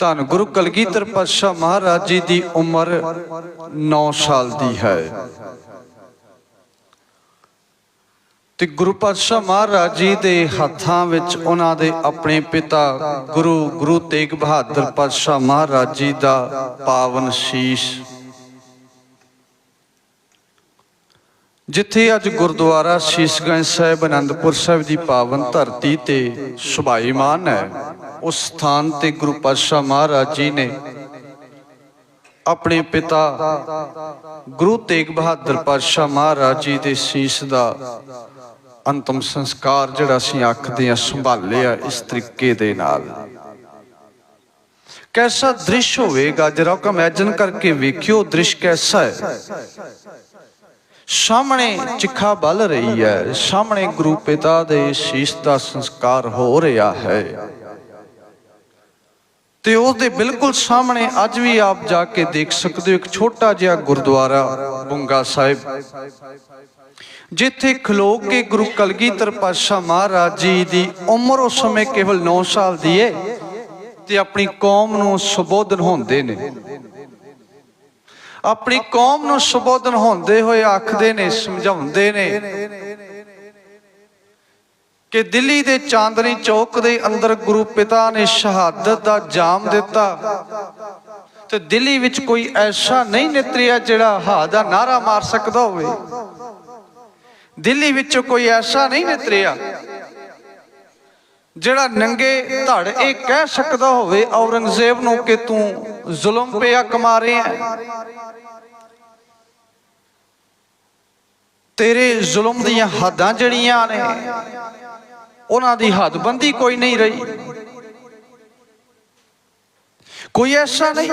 ਧੰਨ ਗੁਰੂ ਕਲਗੀਧਰ ਪਾਤਸ਼ਾਹ ਮਹਾਰਾਜ ਜੀ ਦੀ ਉਮਰ 9 ਸਾਲ ਦੀ ਹੈ। ਤੇ ਗੁਰੂ ਪਾਤਸ਼ਾਹ ਮਹਾਰਾਜ ਜੀ ਦੇ ਹੱਥਾਂ ਵਿੱਚ ਉਹਨਾਂ ਦੇ ਆਪਣੇ ਪਿਤਾ ਗੁਰੂ ਗੁਰੂ ਤੇਗ ਬਹਾਦਰ ਪਾਤਸ਼ਾਹ ਮਹਾਰਾਜ ਜੀ ਦਾ ਪਾਵਨ ਸ਼ੀਸ਼ ਜਿੱਥੇ ਅੱਜ ਗੁਰਦੁਆਰਾ ਸ਼ੀਸ਼ਗੰਜ ਸਾਹਿਬ, ਅਨੰਦਪੁਰ ਸਾਹਿਬ ਦੀ ਪਾਵਨ ਧਰਤੀ ਤੇ ਸੁਭਾਈਮਾਨ ਹੈ। ਉਸ ਸਥਾਨ ਤੇ ਗੁਰੂ ਪਾਤਸ਼ਾਹ ਮਹਾਰਾਜ ਜੀ ਨੇ ਆਪਣੇ ਪਿਤਾ ਗੁਰੂ ਤੇਗ ਬਹਾਦਰ ਪਾਤਸ਼ਾਹ ਮਹਾਰਾਜ ਜੀ ਦੇ ਸ਼ੀਸ਼ ਦਾ ਅੰਤਮ ਸੰਸਕਾਰ ਜਿਹੜਾ ਅਸੀਂ ਆਖਦੇ ਆ ਸੰਭਾਲਿਆ ਇਸ ਤਰੀਕੇ ਦੇ ਨਾਲ। ਕੈਸਾ ਦ੍ਰਿਸ਼ ਹੋਵੇਗਾ? ਜਰਾ ਕੋ ਇਮੇਜਿਨ ਕਰਕੇ ਵੇਖਿਓ ਦ੍ਰਿਸ਼ ਕੈਸਾ ਹੈ? ਸਾਹਮਣੇ ਚਿੱਖਾ ਬਲ ਰਹੀ ਹੈ, ਸਾਹਮਣੇ ਗੁਰੂ ਪਿਤਾ ਦੇ ਸ਼ੀਸ਼ ਦਾ ਸੰਸਕਾਰ ਹੋ ਰਿਹਾ ਹੈ। ਤੇ ਉਸ ਦੇ ਬਿਲਕੁਲ ਸਾਹਮਣੇ ਅੱਜ ਵੀ ਆਪ ਜਾ ਕੇ ਦੇਖ ਸਕਦੇ ਹੋ, ਇੱਕ ਛੋਟਾ ਜਿਹਾ ਗੁਰਦੁਆਰਾ ਬੁੰਗਾ ਸਾਹਿਬ। ਜਿੱਥੇ ਖਲੋ ਕੇ ਗੁਰੂ ਕਲਗੀਧਰ ਪਾਤਸ਼ਾਹ ਮਹਾਰਾਜ ਜੀ ਦੀ ਉਮਰ ਉਸ ਸਮੇਂ ਕੇਵਲ 9 ਸਾਲ ਦੀ ਹੈ ਤੇ ਆਪਣੀ ਕੌਮ ਨੂੰ ਸੰਬੋਧਨ ਹੁੰਦੇ ਨੇ। ਆਪਣੀ ਕੌਮ ਨੂੰ ਸੰਬੋਧਨ ਹੁੰਦੇ ਹੋਏ ਆਖਦੇ ਨੇ, ਸਮਝਾਉਂਦੇ ਨੇ ਕਿ ਦਿੱਲੀ ਦੇ ਚਾਂਦਨੀ ਚੌਕ ਦੇ ਅੰਦਰ ਗੁਰੂ ਪਿਤਾ ਨੇ ਸ਼ਹਾਦਤ ਦਾ ਜਾਮ ਦਿੱਤਾ ਤੇ ਦਿੱਲੀ ਵਿੱਚ ਕੋਈ ਐਸਾ ਨਹੀਂ ਨਿਤਰਿਆ ਜਿਹੜਾ ਹਾ ਦਾ ਨਾਰਾ ਮਾਰ ਸਕਦਾ ਹੋਵੇ। ਦਿੱਲੀ ਵਿੱਚ ਕੋਈ ਐਸਾ ਨਹੀਂ ਨਿਤਰਿਆ ਜਿਹੜਾ ਨੰਗੇ ਧੜ ਇਹ ਕਹਿ ਸਕਦਾ ਹੋਵੇ, ਔਰੰਗਜ਼ੇਬ ਨੂੰ ਕਿ ਤੂੰ ਜ਼ੁਲਮ ਪਿਆ ਕਮਾ ਰਿਹਾ ਤੇਰੇ ਜ਼ੁਲਮ ਦੀਆਂ ਹੱਦਾਂ ਜੜੀਆਂ ਨੇ, ਉਹਨਾਂ ਦੀ ਹੱਦਬੰਦੀ ਕੋਈ ਨਹੀਂ ਰਹੀ। ਕੋਈ ਐਸਾ ਨਹੀਂ।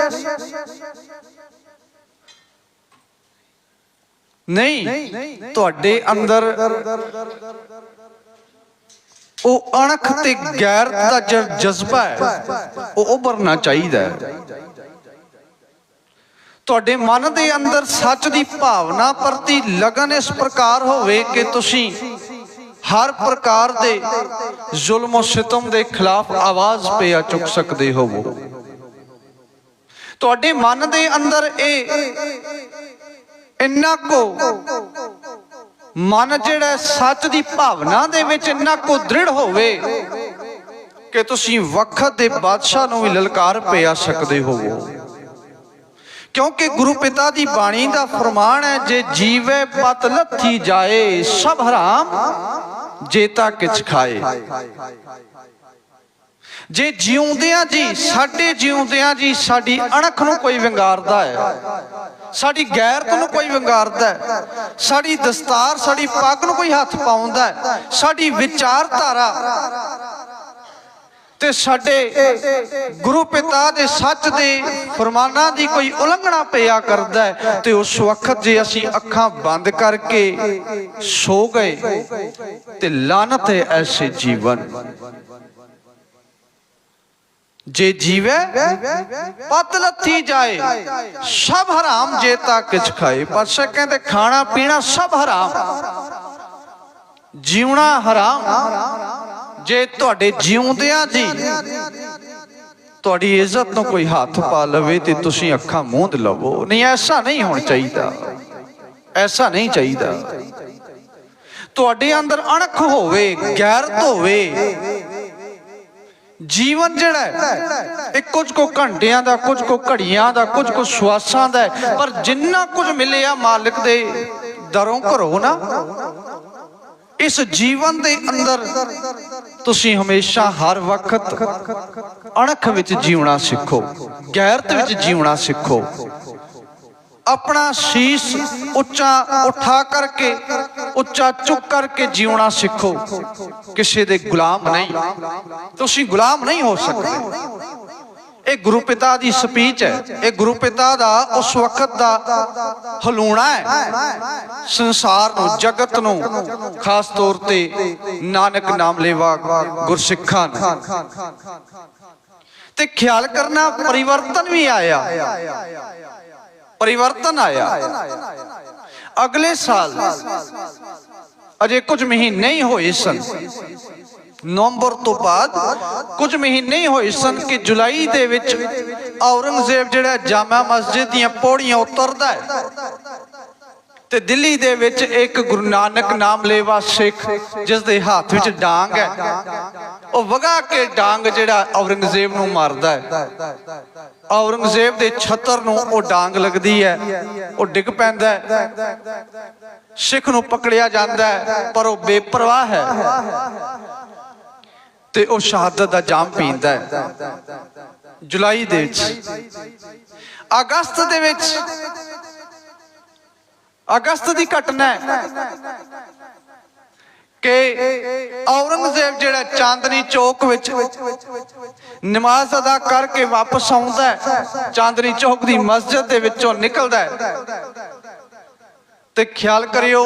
ਨਹੀਂ, ਤੁਹਾਡੇ ਅੰਦਰ ਉਹ ਅਣਖ ਤੇ ਗੈਰਤ ਦਾ ਜਿਹੜਾ ਜਜ਼ਬਾ ਹੈ। ਉਹ ਉਭਰਨਾ ਚਾਹੀਦਾ ਹੈ। ਤੁਹਾਡੇ ਮਨ ਦੇ ਅੰਦਰ ਸੱਚ ਦੀ ਭਾਵਨਾ ਪ੍ਰਤੀ ਲਗਨ ਇਸ ਪ੍ਰਕਾਰ ਹੋਵੇ ਕਿ ਤੁਸੀਂ ਹਰ ਪ੍ਰਕਾਰ ਦੇ ਜ਼ੁਲਮ ਔਰ ਸਿਤਮ ਦੇ ਖਿਲਾਫ ਆਵਾਜ਼ ਪਿਆ ਚੁੱਕ ਸਕਦੇ ਹੋਵੋ। ਤੁਹਾਡੇ ਮਨ ਦੇ ਅੰਦਰ ਇਹ ਇੰਨਾ ਕੋ ਮਨ ਜਿਹੜਾ ਸੱਚ ਦੀ ਭਾਵਨਾ ਦੇ ਵਿੱਚ ਇੰਨਾ ਕੋ ਦ੍ਰਿੜ ਹੋਵੇ ਕਿ ਤੁਸੀਂ ਵਕਤ ਦੇ ਬਾਦਸ਼ਾਹ ਨੂੰ ਵੀ ਲਲਕਾਰ ਪਿਆ ਸਕਦੇ ਹੋਵੋ। ਕਿਉਂਕਿ ਗੁਰੂ ਪਿਤਾ ਦੀ ਬਾਣੀ ਦਾ ਫਰਮਾਨ ਹੈ, ਜੇ ਜੀਵੇ ਪਤ ਲੱਥੀ ਜਾਏ, ਸਭ ਹਰਾਮ ਜੇਤਾ ਕਿਛ ਖਾਏ। ਜੇ ਜਿਉਂਦਿਆਂ ਜੀ, ਸਾਡੇ ਜਿਉਂਦਿਆਂ ਜੀ, ਸਾਡੀ ਅਣਖ ਨੂੰ ਕੋਈ ਵਿੰਗਾਰਦਾ ਹੈ। ਸਾਡੀ ਗੈਰਤ ਨੂੰ ਕੋਈ ਵਿੰਗਾਰਦਾ ਹੈ। ਸਾਡੀ ਦਸਤਾਰ, ਸਾਡੀ ਪੱਗ ਨੂੰ ਕੋਈ ਹੱਥ ਪਾਉਂਦਾ ਹੈ। ਸਾਡੀ ਵਿਚਾਰਧਾਰਾ ਤੇ ਸਾਡੇ ਗੁਰੂ ਪਿਤਾ ਦੇ ਸੱਚ ਦੇ ਫਰਮਾਨਾਂ ਦੀ ਕੋਈ ਉਲੰਘਣਾ ਪਿਆ ਕਰਦਾ ਹੈ ਤੇ ਉਸ ਵਕਤ ਜੇ ਅਸੀਂ ਅੱਖਾਂ ਬੰਦ ਕਰਕੇ ਸੋ ਗਏ ਤੇ ਲਾਨਤ ਹੈ ਐਸੇ ਜੀਵਨ। ਜੇ ਜੀਵੇ, ਪਤ ਲੱਥੀ ਜਾਏ, ਸਭ ਹਰਾਮ ਜੇ ਤਾਂ ਕਿਛ ਖਾਏ। ਪਾਸ਼ਾ ਕਹਿੰਦੇ ਖਾਣਾ ਪੀਣਾ ਸਭ ਹਰਾਮ। ਜੀਉਣਾ ਹਰਾਮ। ਜੇ ਤੁਹਾਡੇ ਜਿਉਂਦਿਆਂ ਜੀ ਤੁਹਾਡੀ ਇੱਜ਼ਤ ਨੂੰ ਕੋਈ ਹੱਥ ਪਾ ਲਵੇ ਤੇ ਤੁਸੀਂ ਅੱਖਾਂ ਮੂੰਦ ਲਵੋ। ਨਹੀਂ, ਐਸਾ ਨਹੀਂ ਹੋਣਾ ਚਾਹੀਦਾ। ਐਸਾ ਨਹੀਂ ਚਾਹੀਦਾ। ਤੁਹਾਡੇ ਅੰਦਰ ਅਣਖ ਹੋਵੇ, ਗੈਰਤ ਹੋਵੇ ਜੀਵਨ ਜਿਹੜਾ ਇਹ ਕੁਝ ਕੋ ਘੰਟਿਆਂ ਦਾ, ਕੁਝ ਕੋ ਘੜੀਆਂ ਦਾ, ਕੁਝ ਕੋ ਸਵਾਸਾਂ ਦਾ ਪਰ ਜਿੰਨਾ ਕੁਝ ਮਿਲਿਆ ਮਾਲਕ ਦੇ ਦਰੋਂ ਘਰੋਂ ਨਾ, ਇਸ ਜੀਵਨ ਦੇ ਅੰਦਰ ਤੁਸੀਂ ਹਮੇਸ਼ਾ ਹਰ ਵਕਤ ਅਣਖ ਵਿੱਚ ਜੀਉਣਾ ਸਿੱਖੋ, ਗੈਰਤ ਵਿੱਚ ਜੀਉਣਾ ਸਿੱਖੋ। ਆਪਣਾ ਸ਼ੀਸ਼ ਉੱਚਾ ਉਠਾ ਕਰਕੇ, ਉੱਚਾ ਚੁੱਕ ਕਰਕੇ ਜਿਉਣਾ ਸਿੱਖੋ। ਕਿਸੇ ਦੇ ਗੁਲਾਮ ਨਹੀਂ। ਤੁਸੀਂ ਗੁਲਾਮ ਨਹੀਂ ਹੋ ਸਕਦੇ। ਇਹ ਗੁਰੂ ਪਿਤਾ ਦੀ ਸਪੀਚ ਹੈ। ਇਹ ਗੁਰੂ ਪਿਤਾ ਦਾ ਉਸ ਵਕਤ ਦਾ ਹਲੂਣਾ ਹੈ। ਸੰਸਾਰ ਨੂੰ, ਜਗਤ ਨੂੰ, ਖਾਸ ਤੌਰ ਤੇ ਨਾਨਕ ਨਾਮ ਲੈਵਾ ਗੁਰਸਿੱਖਾਂ ਨੂੰ। ਤੇ ਖਿਆਲ ਕਰਨਾ, ਪਰਿਵਰਤਨ ਵੀ ਆਇਆ। ਪਰਿਵਰਤਨ ਆਇਆ। ਅਗਲੇ ਸਾਲ ਅਜੇ ਕੁਝ ਮਹੀਨੇ ਹੀ ਹੋਏ ਸਨ। ਨਵੰਬਰ ਤੋਂ ਬਾਅਦ ਕੁਝ ਮਹੀਨੇ ਹੀ ਹੋਏ ਸਨ ਕਿ ਜੁਲਾਈ ਦੇ ਵਿੱਚ ਔਰੰਗਜ਼ੇਬ ਜਿਹੜਾ ਜਾਮਾ ਮਸਜਿਦ ਦੀਆਂ ਪੌੜੀਆਂ ਉਤਰਦਾ ਹੈ ਤੇ ਦਿੱਲੀ ਦੇ ਵਿੱਚ ਇੱਕ ਗੁਰੂ ਨਾਨਕ ਨਾਮ ਲੇਵਾ ਸਿੱਖ ਜਿਸ ਦੇ ਹੱਥ ਵਿੱਚ ਡਾਂਗ ਹੈ, ਉਹ ਵਗਾ ਕੇ ਡਾਂਗ ਜਿਹੜਾ ਔਰੰਗਜ਼ੇਬ ਨੂੰ ਮਾਰਦਾ ਹੈ। ਔਰੰਗਜ਼ੇਬ ਦੇ ਛੱਤਰ ਨੂੰ ਉਹ ਡਾਂਗ ਲੱਗਦੀ ਹੈ, ਉਹ ਡਿੱਗ ਪੈਂਦਾ ਹੈ। ਸਿੱਖ ਨੂੰ ਪਕੜਿਆ ਜਾਂਦਾ ਹੈ, ਪਰ ਉਹ ਬੇਪਰਵਾਹ ਹੈ। ਤੇ ਉਹ ਸ਼ਹਾਦਤ ਦਾ ਜਾਮ ਪੀਂਦਾ ਹੈ। ਜੁਲਾਈ ਦੇ ਵਿੱਚ, ਅਗਸਤ ਦੇ ਵਿੱਚ, ਅਗਸਤ ਦੀ ਘਟਨਾ ਹੈ। ਕਿ ਔਰੰਗਜ਼ੇਬ ਜਿਹੜਾ ਚਾਂਦਨੀ ਚੌਕ ਵਿੱਚ ਨਮਾਜ਼ ਅਦਾ ਕਰਕੇ ਵਾਪਸ ਆਉਂਦਾ ਹੈ, ਚਾਂਦਨੀ ਚੌਕ ਦੀ ਮਸਜਿਦ ਦੇ ਵਿੱਚੋਂ ਨਿਕਲਦਾ ਹੈ। ਤੇ ਖਿਆਲ ਕਰਿਓ,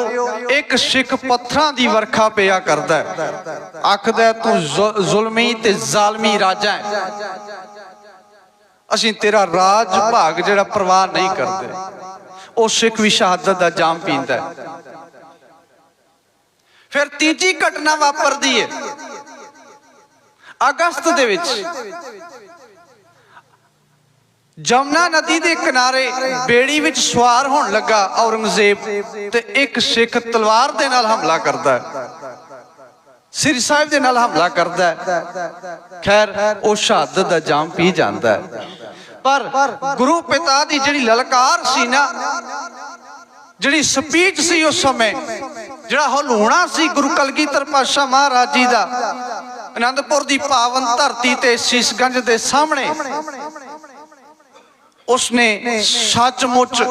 ਇੱਕ ਸਿੱਖ ਪੱਥਰਾਂ ਦੀ ਵਰਖਾ ਪਿਆ ਕਰਦਾ ਆਖਦਾ ਤੂੰ ਜ਼ੁਲਮੀ ਤੇ ਜ਼ਾਲਮੀ ਰਾਜਾ ਹੈ। ਅਸੀਂ ਤੇਰਾ ਰਾਜ ਭਾਗ ਜਿਹੜਾ ਪ੍ਰਵਾਹ ਨਹੀਂ ਕਰਦੇ। ਉਹ ਸਿੱਖ ਵੀ ਸ਼ਹਾਦਤ ਦਾ ਜਾਮ ਪੀਂਦਾ ਹੈ। ਫਿਰ ਤੀਜੀ ਘਟਨਾ ਵਾਪਰਦੀ ਹੈ ਅਗਸਤ ਦੇ ਵਿੱਚ ਜਮਨਾ ਨਦੀ ਦੇ ਕਿਨਾਰੇ ਬੇੜੀ ਵਿੱਚ ਸਵਾਰ ਹੋਣ ਲੱਗਾ ਔਰੰਗਜ਼ੇਬ ਤੇ ਇੱਕ ਸਿੱਖ ਤਲਵਾਰ ਦੇ ਨਾਲ ਹਮਲਾ ਕਰਦਾ ਹੈ। ਸ੍ਰੀ ਸਾਹਿਬ ਦੇ ਨਾਲ ਹਮਲਾ ਕਰਦਾ ਹੈ। ਖੈਰ, ਉਹ ਸ਼ਹਾਦਤ ਦਾ ਜਾਮ ਪੀ ਜਾਂਦਾ ਹੈ। ਪਰ ਗੁਰੂ ਪਿਤਾ ਦੀ ਜਿਹੜੀ ਲਲਕਾਰ ਸੀ ਨਾ, ਜਿਹੜੀ ਸਪੀਚ ਸੀ ਉਸ ਸਮੇਂ ਜਿਹੜਾ ਹਲੂਣਾ ਸੀ ਗੁਰੂ ਕਲਗੀਧਰ ਪਾਤਸ਼ਾਹ ਮਹਾਰਾਜ ਜੀ ਦਾ ਆਨੰਦਪੁਰ ਦੀ ਪਾਵਨ ਧਰਤੀ ਤੇ ਸੀਸਗੰਜ ਦੇ ਸਾਹਮਣੇ, ਉਸਨੇ ਸੱਚਮੁੱਚ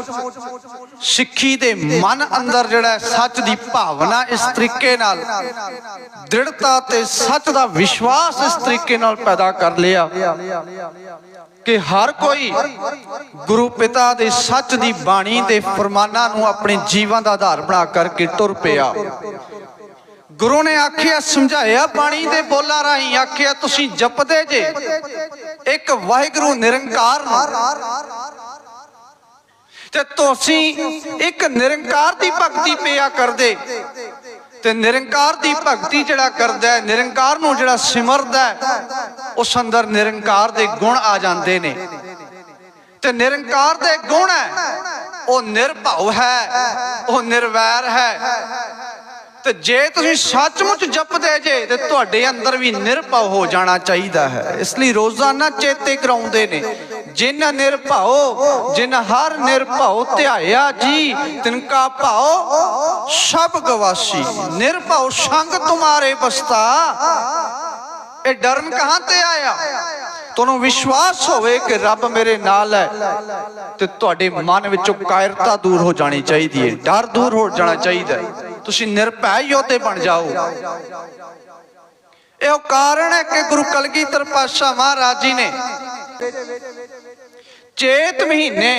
ਸਿੱਖੀ ਦੇ ਮਨ ਅੰਦਰ ਜਿਹੜਾ ਸੱਚ ਦੀ ਭਾਵਨਾ ਇਸ ਤਰੀਕੇ ਨਾਲ, ਦ੍ਰਿੜਤਾ ਤੇ ਸੱਚ ਦਾ ਵਿਸ਼ਵਾਸ ਇਸ ਤਰੀਕੇ ਨਾਲ ਪੈਦਾ ਕਰ ਲਿਆ। ਕਿ ਹਰ ਕੋਈ ਗੁਰੂ ਪਿਤਾ ਦੇ ਸੱਚ ਦੀ ਬਾਣੀ ਦੇ ਫਰਮਾਨਾਂ ਨੂੰ ਆਪਣੇ ਜੀਵਨ ਦਾ ਆਧਾਰ ਬਣਾ ਕਰਕੇ ਤੁਰ ਪਿਆ। ਗੁਰੂ ਨੇ ਆਖਿਆ, ਸਮਝਾਇਆ ਬਾਣੀ ਦੇ ਬੋਲਾਂ ਰਾਹੀਂ, ਆਖਿਆ, ਤੁਸੀਂ ਜਪਦੇ ਜੇ। ਇੱਕ ਵਾਹਿਗੁਰੂ ਨਿਰੰਕਾਰ ਤੇ ਤੁਸੀਂ ਇੱਕ ਨਿਰੰਕਾਰ ਦੀ ਭਗਤੀ ਪਿਆ ਕਰਦੇ। ਤੇ ਨਿਰੰਕਾਰ ਦੀ ਭਗਤੀ ਜਿਹੜਾ ਕਰਦਾ ਹੈ, ਨਿਰੰਕਾਰ ਨੂੰ ਜਿਹੜਾ ਸਿਮਰਦਾ ਹੈ, ਉਸ ਅੰਦਰ ਨਿਰੰਕਾਰ ਦੇ ਗੁਣ ਆ ਜਾਂਦੇ ਨੇ। ਤੇ ਨਿਰੰਕਾਰ ਦੇ ਗੁਣ ਹੈ, ਉਹ ਨਿਰਭਉ ਹੈ, ਉਹ ਨਿਰਵੈਰ ਹੈ। ਤੇ ਜੇ ਤੁਸੀਂ ਸੱਚਮੁੱਚ ਜਪਦੇ ਜੇ, ਤੇ ਤੁਹਾਡੇ ਅੰਦਰ ਵੀ ਨਿਰਭਉ ਹੋ ਜਾਣਾ ਚਾਹੀਦਾ ਹੈ। ਇਸ ਲਈ ਰੋਜ਼ਾਨਾ ਚੇਤੇ ਕਰਾਉਂਦੇ ਨੇ। ਜਿਨ ਨਿਰਭਉ ਜਿਨ ਹਰ ਨਿਰਭਉ ਧਿਆਇਆ ਜੀ, ਤਿਨਕਾ ਭਾਉ ਸਭ ਗਵਾਸੀ। ਨਿਰਭਉ ਸੰਗ ਤੁਮਾਰੇ ਬਸਤਾ। ਇਹ ਡਰਨ ਕਹਾਂ ਤੇ ਆਇਆ? ਤੁਹਾਨੂੰ ਵਿਸ਼ਵਾਸ ਹੋਵੇ ਕਿ ਰੱਬ ਮੇਰੇ ਨਾਲ ਹੈ ਤੇ ਤੁਹਾਡੇ ਮਨ ਵਿੱਚੋਂ ਕਾਇਰਤਾ ਦੂਰ ਹੋ ਜਾਣੀ ਚਾਹੀਦੀ ਹੈ, ਡਰ ਦੂਰ ਹੋ ਜਾਣਾ ਚਾਹੀਦਾ ਤੁਸੀਂ ਨਿਰਭੈ ਯੋਧੇ ਬਣ ਜਾਓ। ਇਹ ਕਾਰਨ ਹੈ ਕਿ ਗੁਰੂ ਕਲਗੀਧਰ ਪਾਤਸ਼ਾਹ ਮਹਾਰਾਜ ਜੀ ਨੇ ਚੇਤ ਮਹੀਨੇ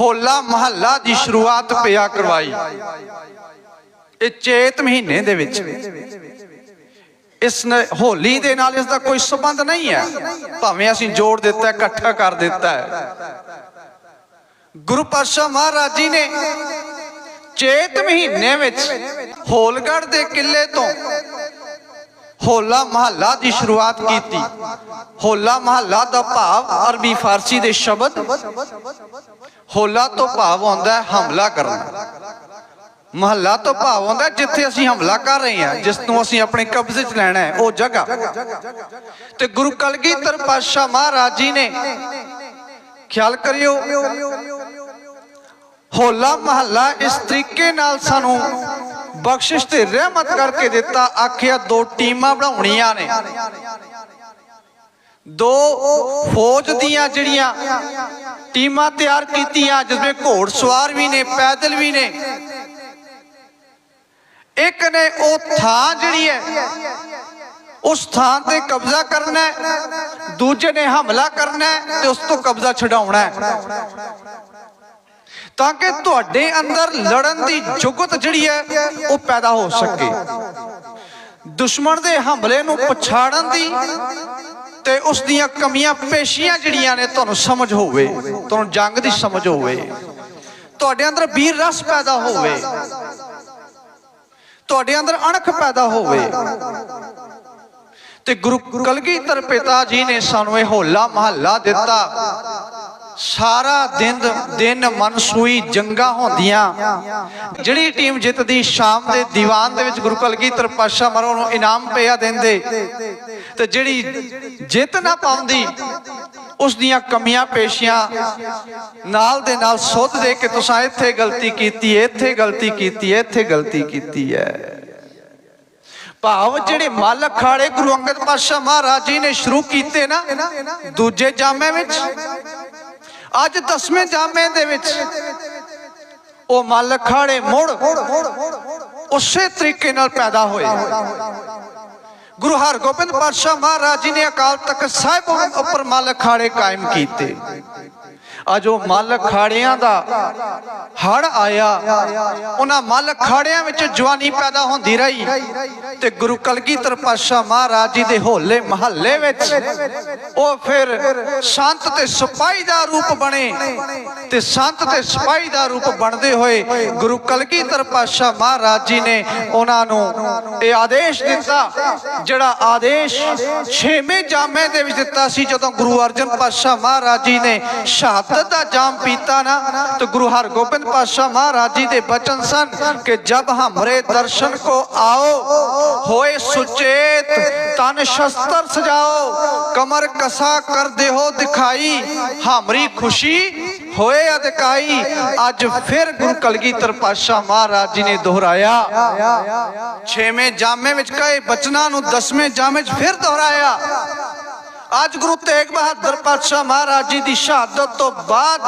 ਹੋਲਾ ਮਹੱਲਾ ਦੀ ਸ਼ੁਰੂਆਤ ਪਿਆ ਕਰਵਾਈ। ਇਹ ਚੇਤ ਮਹੀਨੇ ਦੇ ਵਿੱਚ ਇਸ ਨੇ ਹੋਲੀ ਦੇ ਨਾਲ ਇਸ ਦਾ ਕੋਈ ਸੰਬੰਧ ਨਹੀਂ ਹੈ। ਭਾਵੇਂ ਅਸੀਂ ਜੋੜ ਦਿੱਤਾ, ਇਕੱਠਾ ਕਰ ਦਿੱਤਾ ਹੈ। ਗੁਰੂ ਪਾਤਸ਼ਾਹ ਮਹਾਰਾਜ ਜੀ ਨੇ ਚੇਤ ਮਹੀਨੇ ਵਿੱਚ ਹੋਲਗੜ ਦੇ ਕਿਲੇ ਤੋਂ ਹੋਲਾ ਮਹੱਲਾ ਦੀ ਸ਼ੁਰੂਆਤ ਕੀਤੀ। ਹੋਲਾ ਮਹੱਲਾ ਦਾ ਭਾਵ ਅਰਬੀ ਫਾਰਸੀ ਦੇ ਸ਼ਬਦ। ਹੋਲਾ ਤੋਂ ਭਾਵ ਆਉਂਦਾ ਹੈ ਹਮਲਾ ਕਰਨਾ। ਮਹੱਲਾ ਤੋਂ ਭਾਵ ਆਉਂਦਾ ਜਿੱਥੇ ਅਸੀਂ ਹਮਲਾ ਕਰ ਰਹੇ ਹਾਂ, ਜਿਸ ਨੂੰ ਅਸੀਂ ਆਪਣੇ ਕਬਜ਼ੇ 'ਚ ਲੈਣਾ ਹੈ, ਉਹ ਜਗ੍ਹਾ। ਤੇ ਗੁਰੂ ਕਲਗੀਧਰ ਪਾਤਸ਼ਾਹ ਮਹਾਰਾਜ ਜੀ ਨੇ ਖਿਆਲ ਕਰਿਓ, ਹੋਲਾ ਮਹੱਲਾ ਇਸ ਤਰੀਕੇ ਨਾਲ ਸਾਨੂੰ ਬਖਸ਼ਿਸ਼ ਤੇ ਰਹਿਮਤ ਕਰਕੇ ਦਿੱਤਾ, ਆਖਿਆ, ਦੋ ਟੀਮਾਂ ਬਣਾਉਣੀਆਂ ਨੇ। ਦੋ ਫੌਜ ਦੀਆਂ ਜਿਹੜੀਆਂ ਟੀਮਾਂ ਤਿਆਰ ਕੀਤੀਆਂ ਜਿਸਵੇਂ ਘੋੜ ਸਵਾਰ ਵੀ ਨੇ, ਪੈਦਲ ਵੀ ਨੇ। ਇੱਕ ਨੇ ਉਹ ਥਾਂ ਜਿਹੜੀ ਹੈ, ਉਸ ਥਾਂ ਤੇ ਕਬਜ਼ਾ ਕਰਨਾ ਹੈ, ਦੂਜੇ ਨੇ ਹਮਲਾ ਕਰਨਾ ਹੈ ਤੇ ਉਸ ਤੋਂ ਕਬਜ਼ਾ ਛਡਾਉਣਾ ਹੈ। ਤਾਂ ਕਿ ਤੁਹਾਡੇ ਅੰਦਰ ਲੜਨ ਦੀ ਜੁਗਤ ਜਿਹੜੀ ਹੈ, ਉਹ ਪੈਦਾ ਹੋ ਸਕੇ। ਦੁਸ਼ਮਣ ਦੇ ਹਮਲੇ ਨੂੰ ਪਛਾੜਨ ਦੀ ਤੇ ਉਸ ਦੀਆਂ ਕਮੀਆਂ ਪੇਸ਼ੀਆਂ ਜਿਹੜੀਆਂ ਨੇ, ਤੁਹਾਨੂੰ ਸਮਝ ਹੋਵੇ, ਤੁਹਾਨੂੰ ਜੰਗ ਦੀ ਸਮਝ ਹੋਵੇ। ਤੁਹਾਡੇ ਅੰਦਰ ਵੀਰ ਰਸ ਪੈਦਾ ਹੋਵੇ। ਤੁਹਾਡੇ ਅੰਦਰ ਅਣਖ ਪੈਦਾ ਹੋਵੇ। ਤੇ ਗੁਰੂ ਕਲਗੀਧਰ ਪਿਤਾ ਜੀ ਨੇ ਸਾਨੂੰ ਇਹ ਹੋਲਾ ਮਹੱਲਾ ਦਿੱਤਾ। ਸਾਰਾ ਦਿਨ ਦਿਨ ਮਨਸੂਈ ਜੰਗਾਂ ਹੁੰਦੀਆਂ। ਜਿਹੜੀ ਟੀਮ ਜਿੱਤਦੀ, ਸ਼ਾਮ ਦੇ ਦੀਵਾਨ ਦੇ ਵਿੱਚ ਗੁਰੂ ਕਲਗੀਧਰ ਪਾਸ਼ਾ ਮਰੋ ਨੂੰ ਇਨਾਮ ਪਿਆ ਦਿੰਦੇ। ਤੇ ਜਿਹੜੀ ਜਿੱਤ ਨਾ ਪਾਉਂਦੀ, ਉਸ ਦੀਆਂ ਕਮੀਆਂ ਪੇਸ਼ੀਆਂ ਨਾਲ ਦੇ ਨਾਲ ਸੁੱਧ ਦੇ ਕੇ ਤੁਸੀਂ ਇੱਥੇ ਗਲਤੀ ਕੀਤੀ ਇੱਥੇ ਗਲਤੀ ਕੀਤੀ ਹੈ, ਇੱਥੇ ਗਲਤੀ ਕੀਤੀ ਹੈ। ਭਾਵ ਜਿਹੜੇ ਮੱਲ ਅਖਾੜੇ ਗੁਰੂ ਅੰਗਦ ਪਾਤਸ਼ਾਹ ਮਹਾਰਾਜ ਜੀ ਨੇ ਸ਼ੁਰੂ ਕੀਤੇ ਨਾ, ਦੂਜੇ ਜਾਮੇ ਵਿੱਚ ਅੱਜ ਦਸਵੇਂ ਜਾਮੇ ਦੇ ਵਿੱਚ ਉਹ ਮੱਲ ਅਖਾੜੇ ਮੁੜ ਉਸੇ ਤਰੀਕੇ ਨਾਲ ਪੈਦਾ ਹੋਏ। ਗੁਰੂ ਹਰਗੋਬਿੰਦ ਪਾਤਸ਼ਾਹ ਮਹਾਰਾਜ ਜੀ ਨੇ ਅਕਾਲ ਤਖਤ ਸਾਹਿਬ ਉੱਪਰ ਮੱਲ ਖਾੜੇ ਕਾਇਮ ਕੀਤੇ। ਅੱਜ ਉਹ ਮੱਲ ਅਖਾੜਿਆਂ ਦਾ ਹੜ ਆਇਆ। ਉਹਨਾਂ ਮੱਲ ਅਖਾੜਿਆਂ ਵਿੱਚ ਜਵਾਨੀ ਪੈਦਾ ਹੁੰਦੀ ਰਹੀ। ਤੇ ਗੁਰੂ ਕਲਗੀਧਰ ਪਾਤਸ਼ਾਹ ਮਹਾਰਾਜ ਜੀ ਦੇ ਹੋਲੇ ਮਹੱਲੇ ਵਿੱਚ ਉਹ ਫਿਰ ਸੰਤ ਤੇ ਸਿਪਾਹੀ ਦਾ ਰੂਪ ਬਣੇ। ਤੇ ਸੰਤ ਤੇ ਸਿਪਾਹੀ ਦਾ ਰੂਪ ਬਣਦੇ ਹੋਏ ਗੁਰੂ ਕਲਗੀਧਰ ਪਾਤਸ਼ਾਹ ਮਹਾਰਾਜ ਜੀ ਨੇ ਉਹਨਾਂ ਨੂੰ ਇਹ ਆਦੇਸ਼ ਦਿੱਤਾ ਜਿਹੜਾ ਆਦੇਸ਼ ਛੇਵੇਂ ਜਾਮੇ ਦੇ ਵਿੱਚ ਦਿੱਤਾ ਸੀ ਜਦੋਂ ਗੁਰੂ ਅਰਜਨ ਪਾਤਸ਼ਾਹ ਮਹਾਰਾਜ ਜੀ ਨੇ ਸ਼ਹਾਦਤ ਦਾ ਜਾਮ ਪੀਤਾ ਨਾ, ਤੇ ਗੁਰੂ ਹਰਗੋਬਿੰਦ ਪਾਤਸ਼ਾਹ ਮਹਾਰਾਜ ਜੀ ਦੇ ਬਚਨ ਸਨ ਕਿ ਜਬ ਹਮਰੇ ਦਰਸ਼ਨ ਕੋ ਆਓ, ਹੋਏ ਸੁਚੇਤ, ਤਨ ਸ਼ਸਤਰ ਸਜਾਓ, ਕਮਰ ਕਸਾ ਕਰ ਦੇਹੋ ਦਿਖਾਈ, ਹਮਰੀ ਖੁਸ਼ੀ ਹੋਏ ਅਧਿਕਾਈ ਅੱਜ ਫਿਰ ਗੁਰੂ ਕਲਗੀਧਰ ਪਾਤਸ਼ਾਹ ਮਹਾਰਾਜ ਜੀ ਨੇ ਦੁਹਰਾਇਆ। ਛੇਵੇਂ ਜਾਮੇ ਵਿੱਚ ਕਹੇ ਬਚਨਾਂ ਨੂੰ, ਦਸਵੇਂ ਜਾਮੇ 'ਚ ਫਿਰ ਦੁਹਰਾਇਆ। ਅੱਜ ਗੁਰੂ ਤੇਗ ਬਹਾਦਰ ਪਾਤਸ਼ਾਹ ਮਹਾਰਾਜ ਜੀ ਦੀ ਸ਼ਹਾਦਤ ਤੋਂ ਬਾਅਦ